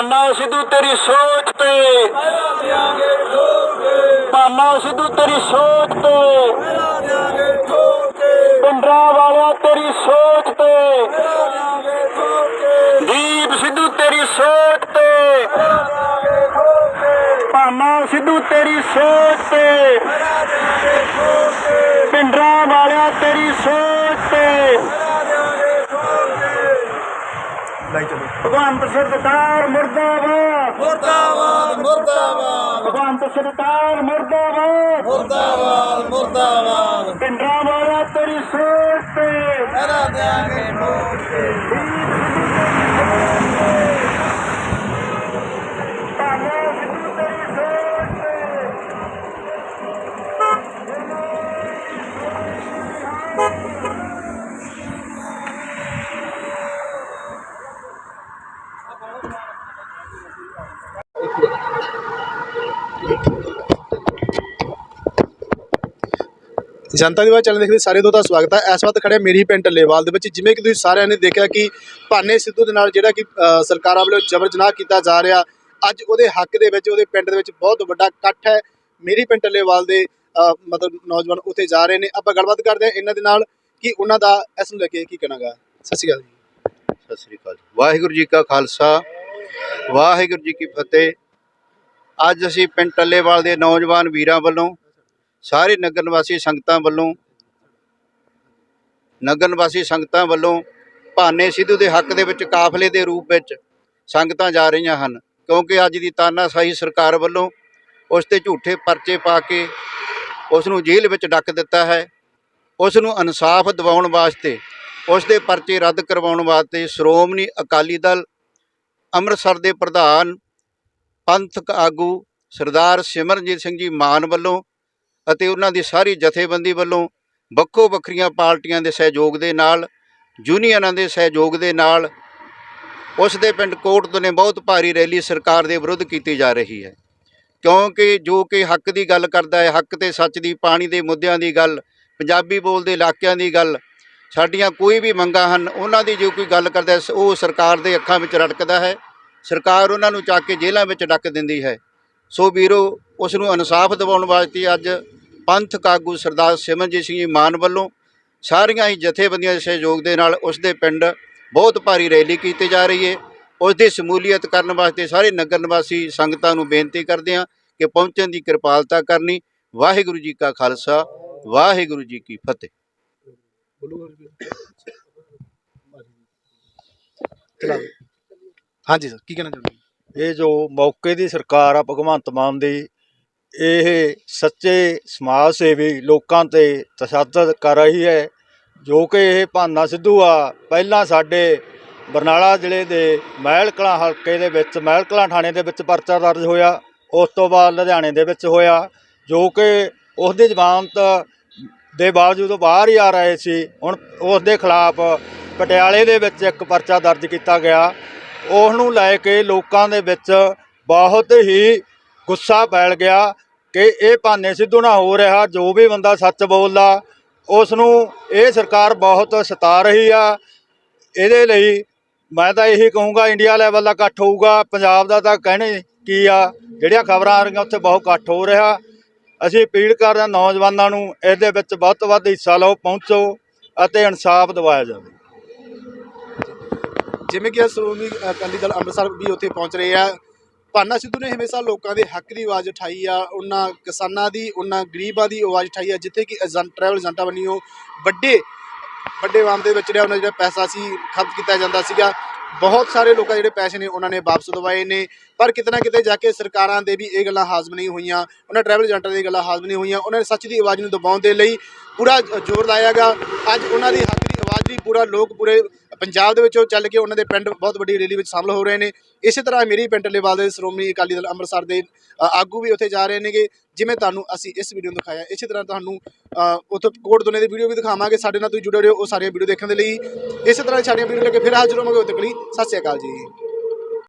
ਭਾਨਾ ਸਿੱਧੂ ਤੇਰੀ ਸੋਚ ਤੇ। ਭਾਨਾ ਸਿੱਧੂ ਤੇਰੀ ਸੋਚ ਤੇ। ਪਿੰਡਰਾ ਵਾਲਿਆ ਤੇਰੀ ਸੋਚ ਤੇ। ਦੀਪ ਸਿੱਧੂ ਤੇਰੀ ਸੋਚ ਤੇ। ਭਾਨਾ ਸਿੱਧੂ ਤੇਰੀ ਸੋਚ ਤੇ। ਪਿੰਡਰਾ ਵਾਲਿਆ ਤੇਰੀ ਸੋਚ ਤੇ। ਭਗਵੰਤ ਸਰਦਾਰ ਮੁਰਦਾਬਾਦ। ਮੁਰਦਾਬਾਦ ਮੁਰਦਾਬਾਦ। ਭਗਵੰਤ ਸਰਦਾਰ ਮੁਰਦਾਬਾਦ। ਮੁਰਦਾਬਾਦ ਮੁਰਦਾਬਾਦ। ਪਿੰਡਰਾ ਵਾਲਿਆ ਤੇਰੀ ਸੋਚ ਤੇ। ਕਰਾ ਦਿਆਂਗੇ ਠੋਕ ਕੇ ਜਨਤਾ ਦੀ ਆਵਾਜ਼ ਚੈਨਲ ਦੇਖਦੇ ਸਾਰੇ ਦੋਸਤਾਂ ਦਾ ਸਵਾਗਤ ਹੈ ਇਸ ਵਕਤ ਖੜੇ ਮੇਰੀ ਪਿੰਡ ਟੱਲੇਵਾਲ ਦੇ ਵਿੱਚ, ਜਿਵੇਂ ਕਿ ਤੁਸੀਂ ਸਾਰਿਆਂ ਨੇ ਦੇਖਿਆ ਕਿ ਭਾਨੇ ਸਿੱਧੂ ਦੇ ਨਾਲ ਜਿਹੜਾ ਕਿ ਸਰਕਾਰਾਂ ਵੱਲੋਂ ਜਬਰ ਜਨਾਹ ਕੀਤਾ ਜਾ ਰਿਹਾ, ਅੱਜ ਉਹਦੇ ਹੱਕ ਦੇ ਵਿੱਚ, ਉਹਦੇ ਪਿੰਡ ਦੇ ਵਿੱਚ ਬਹੁਤ ਵੱਡਾ ਇਕੱਠ ਹੈ। ਮੇਰੀ ਪਿੰਡ ਟੱਲੇਵਾਲ ਦੇ ਮਤਲਬ ਨੌਜਵਾਨ ਉੱਥੇ ਜਾ ਰਹੇ ਨੇ। ਆਪਾਂ ਗੱਲਬਾਤ ਕਰਦੇ ਹਾਂ ਇਹਨਾਂ ਦੇ ਨਾਲ ਕਿ ਉਹਨਾਂ ਦਾ ਇਸ ਨੂੰ ਲੈ ਕੇ ਕੀ ਕਹਿਣਾਗਾ ਸਤਿ ਸ਼੍ਰੀ ਅਕਾਲ ਜੀ। ਸਤਿ ਸ੍ਰੀ ਅਕਾਲ ਵਾਹਿਗੁਰੂ ਜੀ ਕਾ ਖਾਲਸਾ, ਵਾਹਿਗੁਰੂ ਜੀ ਕੀ ਫਤਿਹ। ਅੱਜ ਅਸੀਂ ਪਿੰਡ ਟੱਲੇਵਾਲ ਦੇ ਨੌਜਵਾਨ ਵੀਰਾਂ ਵੱਲੋਂ ਸਾਰੇ ਨਗਰ ਨਿਵਾਸੀ ਸੰਗਤਾਂ ਵੱਲੋਂ, ਨਗਰ ਨਿਵਾਸੀ ਸੰਗਤਾਂ ਵੱਲੋਂ ਭਾਨੇ ਸਿੱਧੂ ਦੇ ਹੱਕ ਦੇ ਵਿੱਚ ਕਾਫਲੇ ਦੇ ਰੂਪ ਵਿੱਚ ਸੰਗਤਾਂ ਜਾ ਰਹੀਆਂ ਹਨ, ਕਿਉਂਕਿ ਅੱਜ ਦੀ ਤਾਨਾਸ਼ਾਹੀ ਸਰਕਾਰ ਵੱਲੋਂ ਉਸ ਤੇ ਝੂਠੇ ਪਰਚੇ ਪਾ ਕੇ ਉਸ ਨੂੰ ਜੇਲ੍ਹ ਵਿੱਚ ਡੱਕ ਦਿੱਤਾ ਹੈ। ਉਸ ਨੂੰ ਇਨਸਾਫ ਦਿਵਾਉਣ ਵਾਸਤੇ ਉਸ ਦੇ ਪਰਚੇ ਰੱਦ ਕਰਵਾਉਣ ਵਾਸਤੇ ਸ਼੍ਰੋਮਣੀ ਅਕਾਲੀ ਦਲ ਅੰਮ੍ਰਿਤਸਰ ਦੇ ਪ੍ਰਧਾਨ ਪੰਥਕ ਆਗੂ ਸਰਦਾਰ ਸਿਮਰਨਜੀਤ ਸਿੰਘ ਜੀ ਮਾਨ ਵੱਲੋਂ ਅਤੇ ਉਹਨਾਂ ਦੀ ਸਾਰੀ ਜਥੇਬੰਦੀ ਵੱਲੋਂ ਵੱਖੋ ਵੱਖਰੀਆਂ ਪਾਰਟੀਆਂ ਦੇ ਸਹਿਯੋਗ ਦੇ ਨਾਲ ਯੂਨੀਅਨਾਂ ਦੇ ਸਹਿਯੋਗ ਦੇ ਨਾਲ ਉਸ ਦੇ ਪਿੰਡ ਕੋਟ ਤੋਂ ਨੇ ਬਹੁਤ ਭਾਰੀ ਰੈਲੀ ਸਰਕਾਰ ਦੇ ਵਿਰੁੱਧ ਕੀਤੀ ਜਾ ਰਹੀ ਹੈ। ਕਿਉਂਕਿ ਜੋ ਕਿ ਹੱਕ ਦੀ ਗੱਲ ਕਰਦਾ ਹੈ ਹੱਕ ਤੇ ਸੱਚ ਦੀ ਪਾਣੀ ਦੇ ਮੁੱਦਿਆਂ ਦੀ ਗੱਲ ਪੰਜਾਬੀ ਬੋਲਦੇ ਇਲਾਕਿਆਂ ਦੀ ਗੱਲ ਸਾਡੀਆਂ ਕੋਈ ਵੀ ਮੰਗਾਂ ਹਨ ਉਹਨਾਂ ਦੀ ਜੋ ਕੋਈ ਗੱਲ ਕਰਦਾ ਹੈ, ਉਹ ਸਰਕਾਰ ਦੇ ਅੱਖਾਂ ਵਿੱਚ ਰੜਕਦਾ ਹੈ। ਸਰਕਾਰ ਉਹਨਾਂ ਨੂੰ ਚੱਕ ਕੇ ਜੇਲ੍ਹਾਂ ਵਿੱਚ ਡੱਕ ਦਿੰਦੀ ਹੈ। ਸੋ ਵੀਰੋ ਉਸ ਨੂੰ ਇਨਸਾਫ ਦਿਵਾਉਣ ਵਾਸਤੇ ਅੱਜ ਪੰਥਕ ਆਗੂ ਸਰਦਾਰ ਸਿਮਰਨਜੀਤ ਸਿੰਘ ਜੀ ਮਾਨ ਵੱਲੋਂ ਸਾਰੀਆਂ ਹੀ ਜਥੇਬੰਦੀਆਂ ਦੇ ਸਹਿਯੋਗ ਦੇ ਨਾਲ ਉਸ ਦੇ ਪਿੰਡ ਬਹੁਤ ਭਾਰੀ ਰੈਲੀ ਕੀਤੀ ਜਾ ਰਹੀ ਹੈ। ਉਸ ਦੀ ਸ਼ਮੂਲੀਅਤ ਕਰਨ ਵਾਸਤੇ ਸਾਰੇ ਨਗਰ ਨਿਵਾਸੀ ਸੰਗਤਾਂ ਨੂੰ ਬੇਨਤੀ ਕਰਦੇ ਹਾਂ ਕਿ ਪਹੁੰਚਣ ਦੀ ਕਿਰਪਾਲਤਾ ਕਰਨੀ। ਵਾਹਿਗੁਰੂ ਜੀ ਕਾ ਖਾਲਸਾ ਵਾਹਿਗੁਰੂ ਜੀ ਕੀ ਫਤਿਹ। ਹਾਂਜੀ ਸਰ ਕੀ ਕਹਿਣਾ ਚਾਹੁੰਦੇ? ਇਹ ਜੋ ਮੌਕੇ ਦੀ ਸਰਕਾਰ ਆ ਭਗਵੰਤ ਮਾਨ ਦੀ ਇਹ ਸੱਚੇ ਸਮਾਜ ਸੇਵੀ ਲੋਕਾਂ ਤੇ ਤਸ਼ੱਦਦ ਕਰ ਰਹੀ ਹੈ, ਜੋ ਕਿ ਇਹ ਭਾਨਾ ਸਿੱਧੂ ਆ। ਪਹਿਲਾਂ ਸਾਡੇ ਬਰਨਾਲਾ ਜ਼ਿਲ੍ਹੇ ਦੇ ਮਹਿਲਕਲਾਂ ਹਲਕੇ ਦੇ ਵਿੱਚ, ਮਹਿਲਕਲਾਂ ਥਾਣੇ ਦੇ ਵਿੱਚ ਪਰਚਾ ਦਰਜ ਹੋਇਆ, ਉਸ ਤੋਂ ਬਾਅਦ ਲੁਧਿਆਣੇ ਦੇ ਵਿੱਚ ਹੋਇਆ, ਜੋ ਕਿ ਉਸ ਦੀ ਜ਼ਮਾਨਤ ਦੇ ਬਾਵਜੂਦ ਉਹ ਬਾਹਰ ਹੀ ਆ ਰਹੇ ਸੀ। ਹੁਣ ਉਸ ਦੇ ਖਿਲਾਫ ਪਟਿਆਲੇ ਦੇ ਵਿੱਚ ਇੱਕ ਪਰਚਾ ਦਰਜ ਕੀਤਾ ਗਿਆ। ਉਸ ਨੂੰ ਲੈ ਕੇ ਲੋਕਾਂ ਦੇ ਵਿੱਚ ਬਹੁਤ ਹੀ ਗੁੱਸਾ ਫੈਲ ਗਿਆ ਕਿ ਇਹ ਭਾਨੇ ਸਿੱਧੂ ਨਾਲ ਹੋ ਰਿਹਾ, ਜੋ ਵੀ ਬੰਦਾ ਸੱਚ ਬੋਲਦਾ, ਉਸ ਨੂੰ ਇਹ ਸਰਕਾਰ ਬਹੁਤ ਸਤਾ ਰਹੀ ਆ। ਇਹਦੇ ਲਈ ਮੈਂ ਤਾਂ ਇਹੀ ਕਹੂੰਗਾ, ਇੰਡੀਆ ਲੈਵਲ ਦਾ ਇਕੱਠ ਹੋਊਗਾ, ਪੰਜਾਬ ਦਾ ਤਾਂ ਕਹਿਣੇ ਕੀ ਆ, ਜਿਹੜੀਆਂ ਖਬਰਾਂ ਆ ਰਹੀਆਂ, ਉੱਥੇ ਬਹੁਤ ਇਕੱਠ ਹੋ ਰਿਹਾ। ਅਸੀਂ ਅਪੀਲ ਕਰਦੇ ਹਾਂ ਨੌਜਵਾਨਾਂ ਨੂੰ, ਇਹਦੇ ਵਿੱਚ ਵੱਧ ਤੋਂ ਵੱਧ ਹਿੱਸਾ ਲਓ, ਪਹੁੰਚੋ ਅਤੇ ਇਨਸਾਫ ਦਿਵਾਇਆ ਜਾਵੇ। ਜਿਵੇਂ ਕਿ ਸ਼੍ਰੋਮਣੀ ਅਕਾਲੀ ਦਲ ਅੰਮ੍ਰਿਤਸਰ ਵੀ ਉੱਥੇ ਪਹੁੰਚ ਰਹੇ ਆ। ਭਾਨਾ ਸਿੱਧੂ ਨੇ ਹਮੇਸ਼ਾ ਲੋਕਾਂ ਦੇ ਹੱਕ ਦੀ ਆਵਾਜ਼ ਉਠਾਈ ਆ, ਉਹਨਾਂ ਕਿਸਾਨਾਂ ਦੀ, ਉਹਨਾਂ ਗਰੀਬਾਂ ਦੀ ਆਵਾਜ਼ ਉਠਾਈ ਆ, ਜਿੱਥੇ ਕਿ ਏਜੰਟ ਟਰੈਵਲ ਏਜੰਟਾਂ ਵੱਲੋਂ ਵੱਡੇ ਵੱਡੇ ਵਾਮ ਦੇ ਵਿੱਚ ਜਿਹੜਾ ਉਹਨਾਂ ਦਾ ਜਿਹੜਾ ਪੈਸਾ ਸੀ, ਖਰਚ ਕੀਤਾ ਜਾਂਦਾ ਸੀਗਾ। ਬਹੁਤ ਸਾਰੇ ਲੋਕਾਂ ਜਿਹੜੇ ਪੈਸੇ ਨੇ, ਉਹਨਾਂ ਨੇ ਵਾਪਸ ਦਵਾਏ ਨੇ। ਪਰ ਕਿਤੇ ਨਾ ਕਿਤੇ ਜਾ ਕੇ ਸਰਕਾਰਾਂ ਦੇ ਵੀ ਇਹ ਗੱਲਾਂ ਹਾਜ਼ਮ ਨਹੀਂ ਹੋਈਆਂ, ਉਹਨਾਂ ਟਰੈਵਲ ਏਜੰਟਾਂ ਦੀ ਗੱਲਾਂ ਹਾਜ਼ਮ ਨਹੀਂ ਹੋਈਆਂ, ਉਹਨਾਂ ਨੇ ਸੱਚ ਦੀ ਆਵਾਜ਼ ਨੂੰ ਦਬਾਉਣ ਦੇ ਲਈ ਪੂਰਾ ਜ਼ੋਰ ਲਾਇਆਗਾ ਅੱਜ ਉਹਨਾਂ ਦੀ ਹੱਕ ਦੀ ਪੂਰਾ ਲੋਕ ਪੂਰੇ ਪੰਜਾਬ ਦੇ ਵਿੱਚੋਂ ਚੱਲ ਕੇ ਉਹਨਾਂ ਦੇ ਪਿੰਡ ਬਹੁਤ ਵੱਡੀ ਰੈਲੀ ਵਿੱਚ ਸ਼ਾਮਲ ਹੋ ਰਹੇ ਨੇ। ਇਸੇ ਤਰ੍ਹਾਂ ਮੇਰੀ ਪਿੰਡ ਲੇਵਾਲ ਦੇ ਸ਼੍ਰੋਮਣੀ ਅਕਾਲੀ ਦਲ ਅੰਮ੍ਰਿਤਸਰ ਦੇ ਆਗੂ ਵੀ ਉੱਥੇ ਜਾ ਰਹੇ ਨੇਗੇ ਜਿਵੇਂ ਤੁਹਾਨੂੰ ਅਸੀਂ ਇਸ ਵੀਡੀਓ ਨੂੰ ਦਿਖਾਇਆ। ਇਸੇ ਤਰ੍ਹਾਂ ਤੁਹਾਨੂੰ ਅ, ਉੱਥੇ ਕੋਟ ਦੋਨੇ ਦੀ ਵੀਡੀਓ ਵੀ ਦਿਖਾਵਾਂਗੇ। ਸਾਡੇ ਨਾਲ ਤੁਸੀਂ ਜੁੜੇ ਰਹੋ ਉਹ ਸਾਰੀਆਂ ਵੀਡੀਓ ਦੇਖਣ ਦੇ ਲਈ। ਇਸੇ ਤਰ੍ਹਾਂ ਸਾਡੀਆਂ ਵੀਡੀਓ ਲੈ ਕੇ ਫਿਰ ਹਾਜ਼ਰ ਹੋਵਾਂਗੇ। ਉਦੋਂ ਤੱਕ ਲਈ ਸਤਿ ਸ਼੍ਰੀ ਅਕਾਲ ਜੀ।